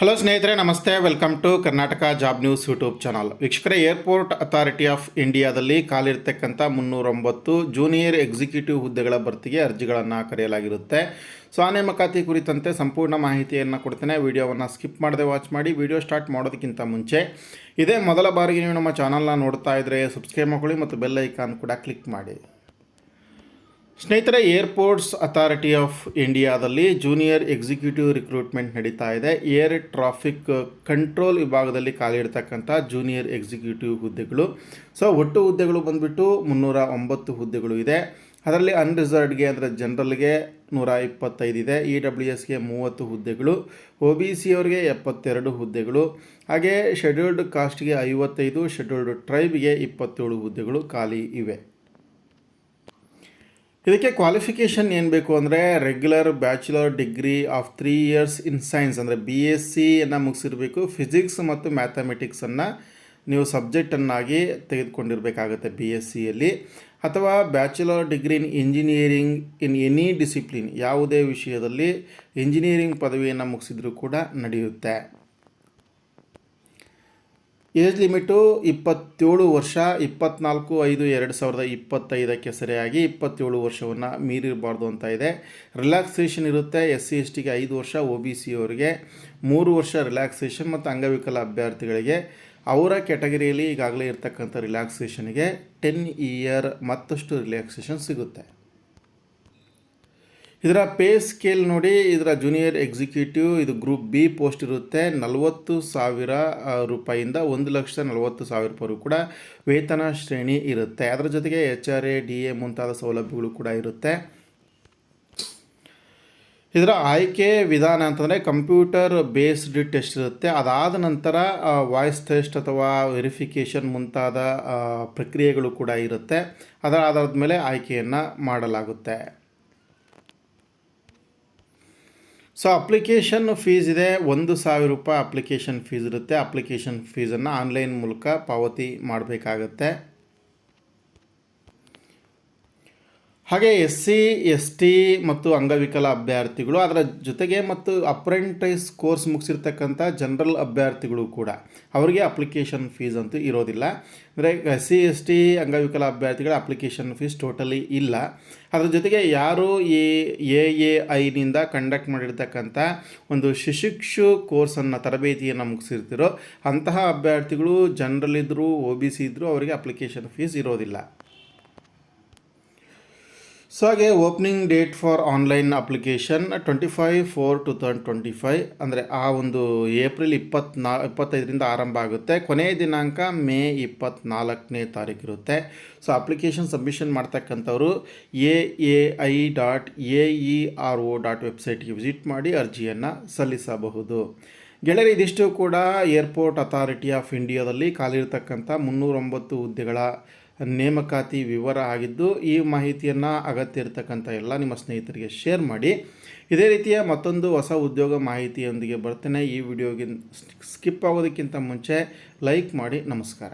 Hello ಸ್ನೇಹಿತರೆ, ನಮಸ್ತೆ. Welcome to Karnataka job news YouTube channel ವೀಕ್ಷಕರೇ ಏರ್ಪೋರ್ಟ್ ಅಥಾರಿಟಿ ಆಫ್ ಇಂಡಿಯಾದಲ್ಲಿ ಕಾಲಿರ್ತಕ್ಕಂಥ ಮುನ್ನೂರೊಂಬತ್ತು ಜೂನಿಯರ್ ಎಕ್ಸಿಕ್ಯೂಟಿವ್ ಹುದ್ದೆಗಳ ಭರ್ತಿಗೆ ಅರ್ಜಿಗಳನ್ನು ಕರೆಯಲಾಗಿರುತ್ತೆ. ಸೊ ಆ ನೇಮಕಾತಿ ಕುರಿತಂತೆ ಸಂಪೂರ್ಣ ಮಾಹಿತಿಯನ್ನು ಕೊಡ್ತೇನೆ. ವಿಡಿಯೋವನ್ನು ಸ್ಕಿಪ್ ಮಾಡದೆ ವಾಚ್ ಮಾಡಿ. ವಿಡಿಯೋ ಸ್ಟಾರ್ಟ್ ಮಾಡೋದಕ್ಕಿಂತ ಮುಂಚೆ ಇದೇ ಮೊದಲ ಬಾರಿಗೆ ನೀವು ನಮ್ಮ ಚಾನಲ್ನ ನೋಡ್ತಾ ಇದ್ದರೆ ಸಬ್ಸ್ಕ್ರೈಬ್ ಮಾಡ್ಕೊಳ್ಳಿ ಮತ್ತು ಬೆಲ್ ಐಕಾನ್ ಕೂಡ ಕ್ಲಿಕ್ ಮಾಡಿ. ಸ್ನೇಹಿತರೆ, ಏರ್ಪೋರ್ಟ್ಸ್ ಅಥಾರಿಟಿ ಆಫ್ ಇಂಡಿಯಾದಲ್ಲಿ ಜೂನಿಯರ್ ಎಕ್ಸಿಕ್ಯೂಟಿವ್ ರಿಕ್ರೂಟ್ಮೆಂಟ್ ನಡೀತಾ ಇದೆ. ಏರ್ ಟ್ರಾಫಿಕ್ ಕಂಟ್ರೋಲ್ ವಿಭಾಗದಲ್ಲಿ ಖಾಲಿ ಇರತಕ್ಕಂಥ ಜೂನಿಯರ್ ಎಕ್ಸಿಕ್ಯೂಟಿವ್ ಹುದ್ದೆಗಳು. ಸೊ, ಒಟ್ಟು ಹುದ್ದೆಗಳು ಬಂದುಬಿಟ್ಟು ಮುನ್ನೂರ ಒಂಬತ್ತು ಹುದ್ದೆಗಳು ಇದೆ. ಅದರಲ್ಲಿ ಅನ್ರಿಸರ್ವ್ಡ್ಗೆ ಅಂದರೆ ಜನರಲ್ಗೆ ನೂರ ಇಪ್ಪತ್ತೈದು ಇದೆ. ಇ ಡಬ್ಲ್ಯೂ ಎಸ್ಗೆ ಮೂವತ್ತು ಹುದ್ದೆಗಳು ಒ ಬಿ ಸಿ ಅವರಿಗೆ ಎಪ್ಪತ್ತೆರಡು ಹುದ್ದೆಗಳು, ಹಾಗೆ ಶೆಡ್ಯೂಲ್ಡ್ ಕಾಸ್ಟ್ಗೆ ಐವತ್ತೈದು ಶೆಡ್ಯೂಲ್ಡ್ ಟ್ರೈಬ್ಗೆ ಇಪ್ಪತ್ತೇಳು ಹುದ್ದೆಗಳು ಖಾಲಿ ಇವೆ. ಇದಕ್ಕೆ ಕ್ವಾಲಿಫಿಕೇಷನ್ ಏನು ಬೇಕು ಅಂದರೆ regular bachelor degree of three years in science ಅಂದರೆ ಬಿ ಎಸ್ ಸಿಯನ್ನು ಮುಗಿಸಿರಬೇಕು ಫಿಸಿಕ್ಸ್ ಮತ್ತು ಮ್ಯಾಥಮೆಟಿಕ್ಸನ್ನು ನೀವು ಸಬ್ಜೆಕ್ಟನ್ನಾಗಿ ತೆಗೆದುಕೊಂಡಿರಬೇಕಾಗುತ್ತೆ ಬಿ ಎಸ್ ಸಿಯಲ್ಲಿ ಅಥವಾ bachelor degree in engineering in any discipline ಯಾವುದೇ ವಿಷಯದಲ್ಲಿ ಇಂಜಿನಿಯರಿಂಗ್ ಪದವಿಯನ್ನು ಮುಗಿಸಿದ್ರೂ ಕೂಡ ನಡೆಯುತ್ತೆ. ಏಜ್ ಲಿಮಿಟು ಇಪ್ಪತ್ತೇಳು ವರ್ಷ, ಇಪ್ಪತ್ನಾಲ್ಕು ಐದು ಎರಡು ಸಾವಿರದ ಇಪ್ಪತ್ತೈದಕ್ಕೆ ಸರಿಯಾಗಿ ಇಪ್ಪತ್ತೇಳು ವರ್ಷವನ್ನು ಮೀರಿರಬಾರ್ದು ಅಂತ ಇದೆ. ರಿಲ್ಯಾಕ್ಸೇಷನ್ ಇರುತ್ತೆ. ಎಸ್ ಸಿ, ಎಸ್ ಟಿಗೆ ಐದು ವರ್ಷ, ಒ ಬಿ ಸಿ ಅವರಿಗೆ ಮೂರು ವರ್ಷ ರಿಲ್ಯಾಕ್ಸೇಷನ್ ಮತ್ತು ಅಂಗವಿಕಲ ಅಭ್ಯರ್ಥಿಗಳಿಗೆ. ಅವರ ಕ್ಯಾಟಗರಿಯಲ್ಲಿ ಈಗಾಗಲೇ ಇರ್ತಕ್ಕಂಥ ರಿಲ್ಯಾಕ್ಸೇಷನ್ಗೆ ಟೆನ್ ಇಯರ್ ಮತ್ತಷ್ಟು ರಿಲ್ಯಾಕ್ಸೇಷನ್ ಸಿಗುತ್ತೆ. ಇದರ ಪೇ ಸ್ಕೇಲ್ ನೋಡಿ, ಇದರ ಜೂನಿಯರ್ ಎಕ್ಸಿಕ್ಯೂಟಿವ್ ಇದು ಗ್ರೂಪ್ ಬಿ ಪೋಸ್ಟ್ ಇರುತ್ತೆ. ನಲವತ್ತು ಸಾವಿರ ರೂಪಾಯಿಂದ ಒಂದು ಲಕ್ಷ ನಲವತ್ತು ಸಾವಿರ ರೂಪಾಯಿ ಕೂಡ ವೇತನ ಶ್ರೇಣಿ ಇರುತ್ತೆ. ಅದರ ಜೊತೆಗೆ H R A D A ಮುಂತಾದ ಸೌಲಭ್ಯಗಳು ಕೂಡ ಇರುತ್ತೆ. ಇದರ ಆಯ್ಕೆ ವಿಧಾನ ಅಂತಂದರೆ ಕಂಪ್ಯೂಟರ್ ಬೇಸ್ಡ್ ಟೆಸ್ಟ್ ಇರುತ್ತೆ. ಅದಾದ ನಂತರ ವಾಯ್ಸ್ ಟೆಸ್ಟ್ ಅಥವಾ ವೆರಿಫಿಕೇಷನ್ ಮುಂತಾದ ಪ್ರಕ್ರಿಯೆಗಳು ಕೂಡ ಇರುತ್ತೆ. ಅದರ ಆಧಾರದ ಮೇಲೆ ಆಯ್ಕೆಯನ್ನು ಮಾಡಲಾಗುತ್ತೆ. ಸೊ ಅಪ್ಲಿಕೇಶನ್ ಫೀಸ್ ಇದೆ. ಒಂದು ಸಾವಿರ ರೂಪಾಯಿ ಅಪ್ಲಿಕೇಶನ್ ಫೀಸ್ ಇರುತ್ತೆ. ಅಪ್ಲಿಕೇಶನ್ ಫೀಸನ್ನು ಆನ್ಲೈನ್ ಮೂಲಕ ಪಾವತಿ ಮಾಡಬೇಕಾಗತ್ತೆ. ಹಾಗೆ ಎಸ್ ಸಿ, ಎಸ್ ಟಿ ಮತ್ತು ಅಂಗವಿಕಲ ಅಭ್ಯರ್ಥಿಗಳು, ಅದರ ಜೊತೆಗೆ ಮತ್ತು ಅಪ್ರೆಂಟೈಸ್ ಕೋರ್ಸ್ ಮುಗಿಸಿರ್ತಕ್ಕಂಥ ಜನರಲ್ ಅಭ್ಯರ್ಥಿಗಳು ಕೂಡ. ಅವರಿಗೆ ಅಪ್ಲಿಕೇಶನ್ ಫೀಸ್ ಅಂತೂ ಇರೋದಿಲ್ಲ. ಅಂದರೆ ಎಸ್ ಸಿ, ಎಸ್ ಟಿ, ಅಂಗವಿಕಲ ಅಭ್ಯರ್ಥಿಗಳ ಅಪ್ಲಿಕೇಶನ್ ಫೀಸ್ ಟೋಟಲಿ ಇಲ್ಲ. ಅದರ ಜೊತೆಗೆ ಯಾರು ಈ ಎ ಎ ಐನಿಂದ ಕಂಡಕ್ಟ್ ಮಾಡಿರ್ತಕ್ಕಂಥ ಒಂದು ಶಿಶಿಕ್ಷು ಕೋರ್ಸನ್ನು ತರಬೇತಿಯನ್ನು ಮುಗಿಸಿರ್ತಿರೋ, ಅಂತಹ ಅಭ್ಯರ್ಥಿಗಳು ಜನರಲ್ ಇದ್ದರೂ ಒ ಬಿ ಸಿ ಇದ್ದರೂ ಅವರಿಗೆ ಅಪ್ಲಿಕೇಶನ್ ಫೀಸ್ ಇರೋದಿಲ್ಲ. ಸೊ ಹಾಗೆ opening date for online application twenty five four two thousand twenty five ಅಂದರೆ ಆ ಒಂದು ಏಪ್ರಿಲ್ ಇಪ್ಪತ್ನಾ, ಇಪ್ಪತ್ತೈದರಿಂದ ಆರಂಭ ಆಗುತ್ತೆ. ಕೊನೆಯ ದಿನಾಂಕ ಮೇ ಇಪ್ಪತ್ನಾಲ್ಕನೇ ತಾರೀಕು ಇರುತ್ತೆ. So application submission ಮಾಡ್ತಕ್ಕಂಥವರು A A I dot A E R O dot ವೆಬ್ಸೈಟ್ಗೆ ವಿಸಿಟ್ ಮಾಡಿ ಅರ್ಜಿಯನ್ನು ಸಲ್ಲಿಸಬಹುದು. ಗೆಳೆಯರು, ಇದಿಷ್ಟು ಕೂಡ ಏರ್ಪೋರ್ಟ್ ಅಥಾರಿಟಿ ಆಫ್ ಇಂಡಿಯಾದಲ್ಲಿ ಖಾಲಿರ್ತಕ್ಕಂಥ ಮುನ್ನೂರೊಂಬತ್ತು ಹುದ್ದೆಗಳ ನೇಮಕಾತಿ ವಿವರ ಆಗಿದ್ದು, ಈ ಮಾಹಿತಿಯನ್ನು ಅಗತ್ಯ ಇರತಕ್ಕಂಥ ಎಲ್ಲ ನಿಮ್ಮ ಸ್ನೇಹಿತರಿಗೆ ಶೇರ್ ಮಾಡಿ. ಇದೇ ರೀತಿಯ ಮತ್ತೊಂದು ಹೊಸ ಉದ್ಯೋಗ ಮಾಹಿತಿಯೊಂದಿಗೆ ಬರ್ತೇನೆ. ಈ ವಿಡಿಯೋಗೆ ಸ್ಕಿಪ್ ಆಗೋದಕ್ಕಿಂತ ಮುಂಚೆ ಲೈಕ್ ಮಾಡಿ. ನಮಸ್ಕಾರ.